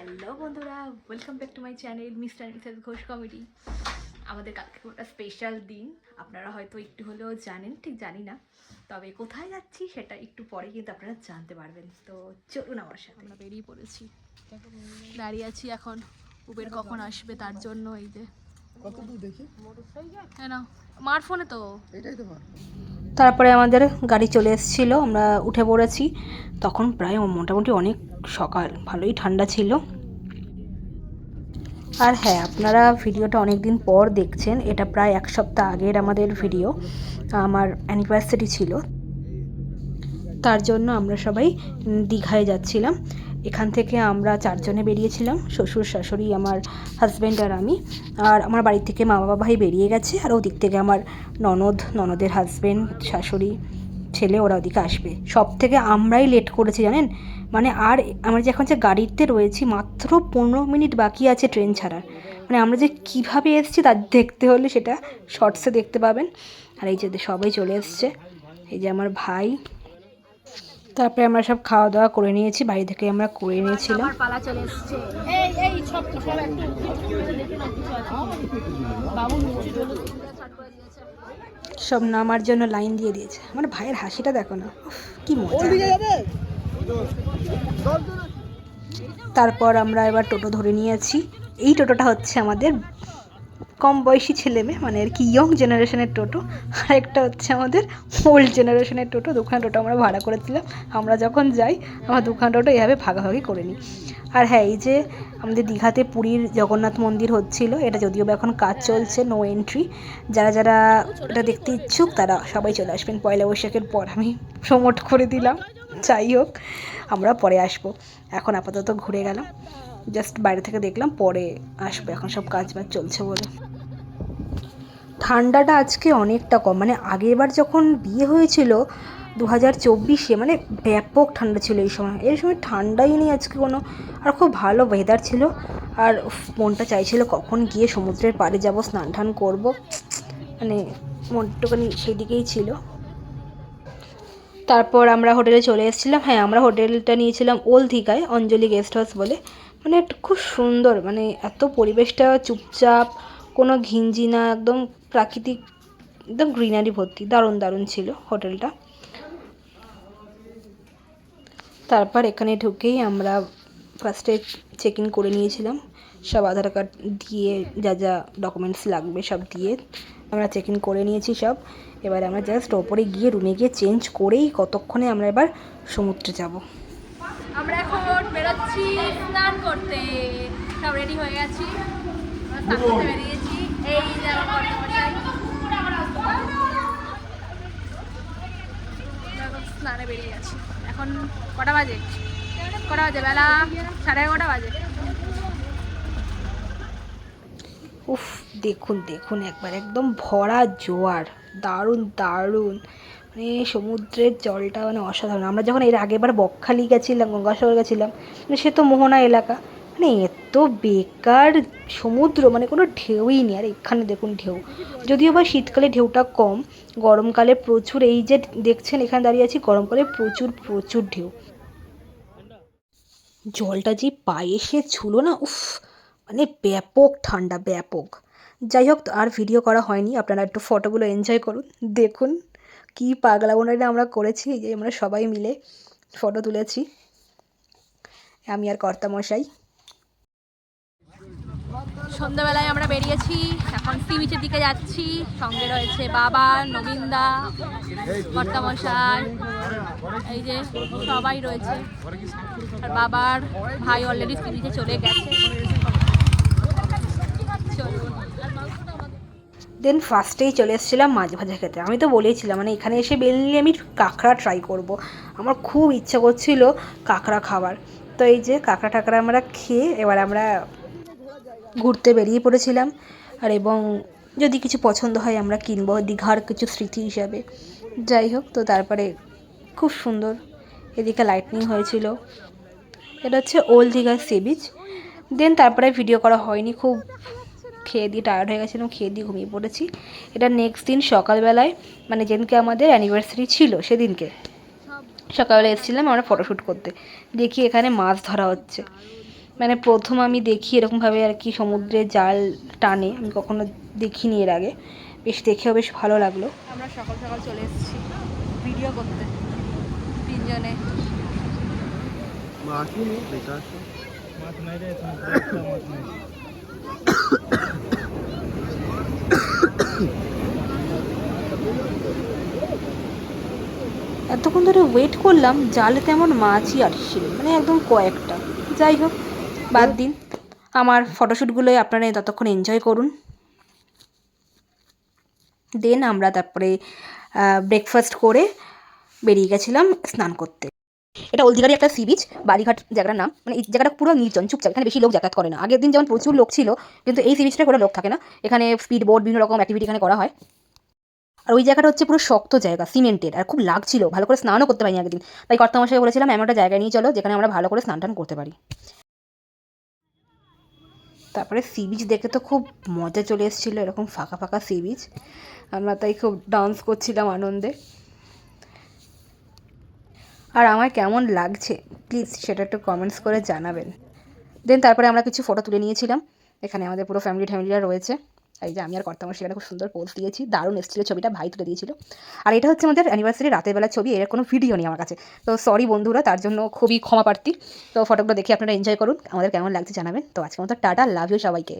Hello বন্ধুরা welcome back to my channel mister missus Ghosh comedy আমাদের কালকে একটা স্পেশাল দিন আপনারা হয়তো একটু হলেও জানেন ঠিক জানি না। তবে কোথায় যাচ্ছি সেটা একটু পরে কিন্তু আপনারা জানতে পারবেন। তো চলুন আমার সাথে। আমরা বেরিয়ে পড়েছি। দাঁড়িয়ে আছি এখন। উবের কখন আসবে তার জন্য এই যে। কত দূর দেখি? হ্যাঁ না মার ফোনে তো। এটাই তো তারপরে আমাদের গাড়ি চলে এসেছিল আমরা উঠে পড়েছি। তখন প্রায় মোটামুটি অনেক সকাল, ভালোই ঠান্ডা ছিল। আর হ্যাঁ আপনারা ভিডিওটা অনেক দিন পর দেখছেন, এটা প্রায় এক সপ্তাহ আগের আমাদের ভিডিও, আমার অ্যানিভার্সারি ছিল। তার জন্য আমরা সবাই দীঘায় যাচ্ছিলাম। এখান থেকে আমরা চারজনে বেরিয়েছিলাম, শ্বশুর, শাশুড়ি, আমার হাজব্যান্ড আর আমি। আর আমার বাড়ি থেকে মা বাবা ভাই বেরিয়ে গেছে, আর ওদিক থেকে আমার ননদ, ননদের হাজব্যান্ড শাশুড়ি, ছেলে ওরা ওদিকে আসবে। সব থেকে আমরাই লেট করেছি, জানেন? মানে আর আমরা যে এখন যে গাড়িতে রয়েছি মাত্র পনেরো মিনিট বাকি আছে ট্রেন ছাড়ার। মানে আমরা যে কীভাবে এসেছি তার দেখতে হলে সেটা শর্টসে দেখতে পাবেন। আর এই যে সবাই চলে এসছে। এই যে আমার ভাই। তারপরে আমরা সব খাওয়া দাওয়া করে নিয়েছি বাড়ি থেকে আমরা করে নিয়েছিলাম। সব নামার জন্য লাইন দিয়ে দিয়েছে। আমার ভাইয়ের হাসিটা দেখো না। উফ, কি মজা। তারপর আমরা এবার টোটো ধরে নিয়েছি। এই টোটোটা হচ্ছে আমাদের কম বয়সী ছেলে মেয়ে মানে আর কি ইয়ং জেনারেশনের টোটো। আর একটা হচ্ছে আমাদের ওল্ড জেনারেশনের টোটো। দুখানা টোটো আমরা ভাড়া করেছিলাম আমরা যখন যাই, আমরা দুখানা টোটো এভাবে ভাগাভাগি করে নিই। আর হ্যাঁ এই যে আমাদের দীঘাতে পুরীর জগন্নাথ মন্দির হচ্ছিল, এটা যদিও বা এখন কাজ চলছে নো এন্ট্রি যারা যারা এটা দেখতে ইচ্ছুক, তারা সবাই চলে আসবেন। পয়লা বৈশাখের পর আমি প্রমোট করে দিলাম। যাই হোক, আমরা পরে আসব। এখন আপাতত ঘুরে গেলাম। জাস্ট বাইরে থেকে দেখলাম, পরে আসব। এখন সব কাজ বাজ চলছে বলে। ঠান্ডাটা আজকে অনেকটা কম। মানে আগেরবার যখন বিয়ে হয়েছিল দু হাজার চব্বিশে মানে ব্যাপক ঠান্ডা ছিল এই সময়। এই সময় ঠান্ডাই নেই আজকে কোনো। আর খুব ভালো ওয়েদার ছিল। আর মনটা চাইছিল কখন গিয়ে সমুদ্রের পাড়ে যাব স্নান টান করব। মানে মনটুখানি সেদিকেই ছিল। তারপর আমরা হোটেলে চলে এসেছিলাম। হ্যাঁ আমরা হোটেলটা নিয়েছিলাম ওল দীঘায় অঞ্জলি গেস্ট হাউস বলে। মানে একটা খুব সুন্দর মানে এত পরিবেশটা চুপচাপ, কোনো ঘিঞ্জি না, একদম প্রাকৃতিক, একদম গ্রিনারি ভর্তি, দারুণ দারুণ ছিল হোটেলটা। তারপর এখানে ঢুকেই আমরা ফার্স্টে চেক ইন করে নিয়েছিলাম। সব আধার কার্ড দিয়ে যা যা ডকুমেন্টস লাগবে সব দিয়ে। আমরা চেক ইন করে নিয়েছি সব। এবার আমরা জাস্ট ওপরে গিয়ে রুমে গিয়ে চেঞ্জ করেই কতক্ষণে আমরা এবার সমুদ্রে যাব। আমরা এখন বেরোচ্ছি স্নান করতে। সব রেডি হয়ে গেছি। বেরিয়েছি। এখন কটা বাজে? কটা বাজে? বেলা সাড়ে এগারোটা বাজে। উফ, দেখুন দেখুন একবার, একদম ভরা জোয়ার, দারুণ দারুণ। মানে সমুদ্রের জলটা মানে অসাধারণ। আমরা যখন এর আগেবার বকখালি গেছিলাম, গঙ্গাসাগর গেছিলাম মানে সে তো মোহনা এলাকা। মানে এত বেকার সমুদ্র মানে কোনো ঢেউই নেই। আর এখানে দেখুন ঢেউ। যদিও বা শীতকালে ঢেউটা কম, গরমকালে প্রচুর, এই যে দেখছেন, এখানে দাঁড়িয়ে আছি, গরমকালে প্রচুর প্রচুর ঢেউ। জলটা যে পায়ে এসে ছুলো না, উফ মানে ব্যাপক, ঠান্ডা ব্যাপক। যাই হোক আর ভিডিও করা হয়নি, আপনারা একটু ফটোগুলো এনজয় করুন, দেখুন কি পাগলাগোনাটা আমরা করেছি যে আমরা সবাই মিলে ফটো তুলেছি। আমি আর কর্তামশাই। সন্ধ্যাবেলায় আমরা বেরিয়েছি, এখন সি বিচের দিকে যাচ্ছি, সঙ্গে রয়েছে বাবা, নবীনদা, কর্তামশাই, এই যে সবাই রয়েছে। আর বাবার ভাই অলরেডি সি বিচে চলে গেছে চলুন দেন ফার্স্টেই চলে এসেছিলাম মাছ ভাজা খেতে। আমি তো বলেইছিলাম মানে এখানে এসে বেললি আমি কাঁকড়া ট্রাই করব। আমার খুব ইচ্ছা করছিল কাঁকড়া খাবার। তো এই যে কাঁকড়া টাকড়া আমরা খেয়ে এবার আমরা ঘুরতে বেরিয়ে পড়েছিলাম। আর এবং যদি কিছু পছন্দ হয় আমরা কিনবো দীঘার কিছু স্মৃতি হিসাবে। যাই হোক, তো তারপরে খুব সুন্দর এদিকে লাইটনিং হয়েছিল। এটা হচ্ছে ওল্ড দীঘার সি বিচ দেন তারপরে ভিডিও করা হয়নি, খুব খেয়ে দিয়ে টায়ার্ড হয়ে গেছিলাম খেয়ে দিয়ে ঘুমিয়ে পড়েছি। এটা নেক্সট দিন সকালবেলায় মানে যেদিনকে আমাদের অ্যানিভার্সারি ছিল সেদিনকে। সকালবেলা এসেছিলাম আমরা ফটোশ্যুট করতে। দেখি এখানে মাছ ধরা হচ্ছে। মানে প্রথম আমি দেখি এরকমভাবে আর কি সমুদ্রে জাল টানে আমি কখনো দেখিনি এর আগে। বেশ দেখেও বেশ ভালো লাগল। আমরা সকাল সকাল চলে এসেছি ভিডিও করতে তিনজনে। মাছ নেই বেকার মাছ নাই রে সমুদ্রে একটা মাছ নাই এতক্ষণ ধরে ওয়েট করলাম, জালে তেমন মাছই আসছিল মানে একদম কয়েকটা। যাই হোক, বাদ দিন। আমার ফটোশ্যুটগুলোই আপনারা ততক্ষণ এনজয় করুন। দেন আমরা তারপরে ব্রেকফাস্ট করে বেরিয়ে গেছিলাম স্নান করতে। এটা ওলদিঘাটের একটা সি বিচ বালিঘাট জায়গাটার নাম। মানে এই জায়গাটা পুরো নির্জন, চুপচাপ, এখানে বেশি লোক যাতায়াত করে না। আগের দিন যেমন প্রচুর লোক ছিল, কিন্তু এই সি বিচটা কোনো লোক থাকে না। এখানে স্পিড বোট বিভিন্ন রকম অ্যাক্টিভিটি এখানে করা হয়। আর ওই জায়গাটা হচ্ছে পুরো শক্ত জায়গা, সিমেন্টের। আর খুব লাগছিল, ভালো করে স্নানও করতে পারিনি একদিন। তাই কর্তামশাই বলেছিলাম এমন একটা জায়গায় নিয়ে চলো, যেখানে আমরা ভালো করে স্নান টান করতে পারি। তারপরে সি বিচ দেখে তো খুব মজা চলে এসেছিল, এরকম ফাঁকা ফাঁকা সি বিচ আমরা তাই খুব ডান্স করছিলাম আনন্দে। আর আমার কেমন লাগছে? প্লিজ সেটা একটু কমেন্টস করে জানাবেন। দেন তারপরে আমরা কিছু ফটো তুলে নিয়েছিলাম। এখানে আমাদের পুরো ফ্যামিলি ট্যামিলিরা রয়েছে। এই যে আমি আর কর্তামা সেখানে খুব সুন্দর পোজ দিয়েছি, দারুণ এসেছিল ছবিটা, ভাই তুলে দিয়েছিল। আর এটা হচ্ছে আমাদের অ্যানিভার্সারি রাতের বেলা ছবি, এর কোনো ভিডিও নেই আমার কাছে। তো সরি বন্ধুরা, তার জন্য খুবই ক্ষমা প্রার্থী তো ফটোগুলো দেখে আপনারা এনজয় করুন, আমাদের কেমন লাগছে জানাবেন। তো আজকে মতো টাটা লাভ ইউ সবাইকে।